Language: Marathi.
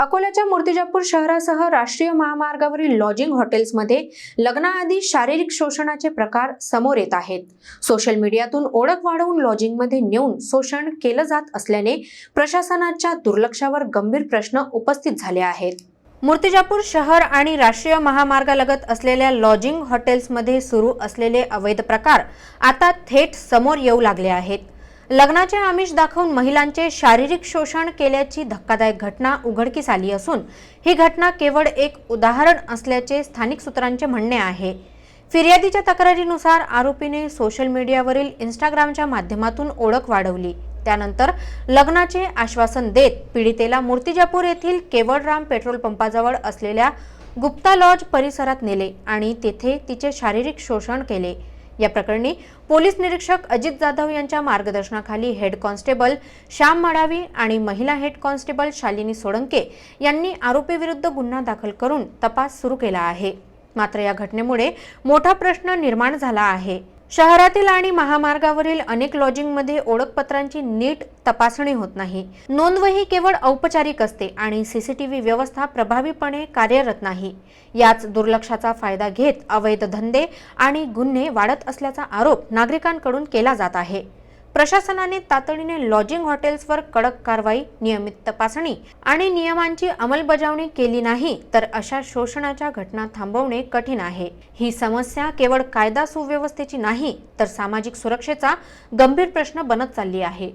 अकोल्याच्या मूर्तिजापूर शहरासह राष्ट्रीय महामार्गावरील लॉजिंग हॉटेल्समध्ये लग्नाआधी शारीरिक शोषणाचे प्रकार समोर येत आहेत. सोशल मीडियातून ओळख वाढवून लॉजिंगमध्ये नेऊन शोषण केलं जात असल्याने प्रशासनाच्या दुर्लक्षावर गंभीर प्रश्न उपस्थित झाले आहेत. मूर्तिजापूर शहर आणि राष्ट्रीय महामार्गालगत असलेल्या लॉजिंग हॉटेल्समध्ये सुरू असलेले अवैध प्रकार आता थेट समोर येऊ लागले आहेत. लग्नाचे आमिष दाखवून महिलांचे शारीरिक शोषण केल्याची धक्कादायक घटना उघडकीस आली असून ही घटना केवळ एक उदाहरण असल्याचे स्थानिक सूत्रांचे म्हणणे आहे. फिर्यादीच्या तक्रारीनुसार आरोपीने सोशल मीडियावरील इंस्टाग्रामच्या माध्यमातून ओळख वाढवली. त्यानंतर लग्नाचे आश्वासन देत पीडितेला मूर्तिजापूर येथील केवळराम पेट्रोल पंपाजवळ असलेल्या गुप्ता लॉज परिसरात नेले आणि तेथे तिचे शारीरिक शोषण केले. या प्रकरणी पोलीस निरीक्षक अजित जाधव यांच्या मार्गदर्शनाखाली हेड कॉन्स्टेबल श्याम मडावी आणि महिला हेड कॉन्स्टेबल शालिनी सोळंके यांनी आरोपीविरुद्ध गुन्हा दाखल करून तपास सुरू केला आहे. मात्र या घटनेमुळे मोठा प्रश्न निर्माण झाला आहे. शहरातील आणि महामार्गावरील अनेक लॉजिंगमध्ये ओळखपत्रांची नीट तपासणी होत नाही. नोंदवही केवळ औपचारिक असते आणि सीसीटीव्ही व्यवस्था प्रभावीपणे कार्यरत नाही. याच दुर्लक्षाचा फायदा घेत अवैध धंदे आणि गुन्हे वाढत असल्याचा आरोप नागरिकांकडून केला जात आहे. प्रशासनाने तातडीने लॉजिंग हॉटेल्सवर कडक कारवाई नियमित तपासणी आणि नियमांची अंमलबजावणी केली नाही तर अशा शोषणाच्या घटना थांबवणे कठीण आहे. ही समस्या केवळ कायदा सुव्यवस्थेची नाही तर सामाजिक सुरक्षेचा गंभीर प्रश्न बनत चालली आहे.